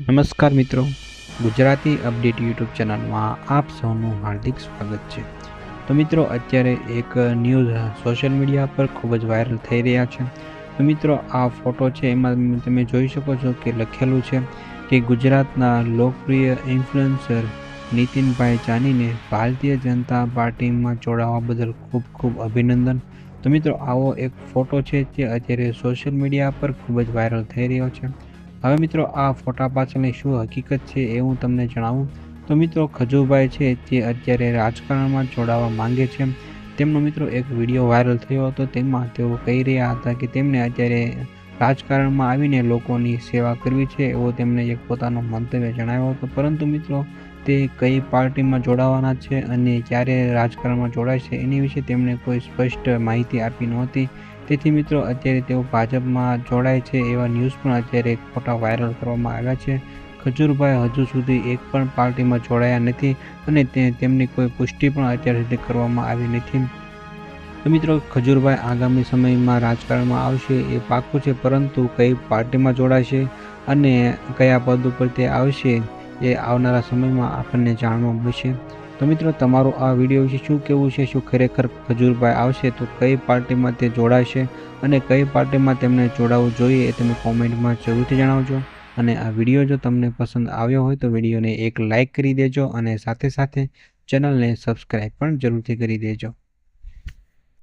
નમસ્કાર મિત્રો. Gujarati update YouTube ચેનલમાં આપ સૌનું હાર્દિક સ્વાગત છે. તો મિત્રો, અત્યારે એક ન્યૂઝ સોશિયલ મીડિયા પર ખૂબ જ વાયરલ થઈ રહ્યા છે. તો મિત્રો, આ ફોટો છે એમાં તમે જોઈ શકો છો કે લખેલું છે કે ગુજરાતના લોકપ્રિય ઇન્ફ્લુએન્સર નીતિનભાઈ ચાનીને ભારતીય જનતા પાર્ટીમાં જોડાવા બદલ ખૂબ ખૂબ અભિનંદન. તો મિત્રો, આવો એક ફોટો છે જે અત્યારે સોશિયલ મીડિયા પર ખૂબ જ વાયરલ થઈ રહ્યો છે. હવે મિત્રો, આ ફોટા પાછળની શું હકીકત છે એ હું તમને જણાવું. તો મિત્રો, ખજુભાઈ છે જે અત્યારે રાજકારણમાં જોડાવા માંગે છે. તેમનો મિત્રો એક વીડિયો વાયરલ થયો હતો. તેમાં તેઓ કહી રહ્યા હતા કે તેમને અત્યારે રાજકારણમાં આવીને લોકોની સેવા કરવી છે એવો તેમણે એક પોતાનો મંતવ્ય જણાવ્યો હતો. પરંતુ મિત્રો, તે કઈ પાર્ટીમાં જોડાવાના છે અને ક્યારે રાજકારણમાં જોડાશે એની વિશે તેમણે કોઈ સ્પષ્ટ માહિતી આપી નહોતી. તેથી મિત્રો, અત્યારે તેઓ ભાજપમાં જોડાય છે એવા ન્યૂઝ પણ અત્યારે ખોટા વાયરલ કરવામાં આવ્યા છે. ખજૂરભાઈ હજુ સુધી એક પણ પાર્ટીમાં જોડાયા નથી અને તેમની કોઈ પુષ્ટિ પણ અત્યાર સુધી કરવામાં આવી નથી. તો મિત્રો, ખજૂરભાઈ આગામી સમયમાં રાજકારણમાં આવશે એ પાક્કું છે, પરંતુ કઈ પાર્ટીમાં જોડાશે અને કયા પદ ઉપર તે આવશે એ આવનારા સમયમાં આપણને જાણવા મળશે. તો મિત્રો, તમારું આ વીડિયો વિશે શું કહેવું છે, શું ખરેખર ખજૂરભાઈ આવશે, તો કઈ પાર્ટીમાં તે જોડાશે અને કઈ પાર્ટીમાં તેમને જોડાવવું જોઈએ એ તમે કોમેન્ટમાં જરૂરથી જણાવજો. અને આ વીડિયો જો તમને પસંદ આવ્યો હોય તો વિડીયોને એક લાઇક કરી દેજો અને સાથે સાથે ચેનલને સબસ્ક્રાઈબ પણ જરૂરથી કરી દેજો.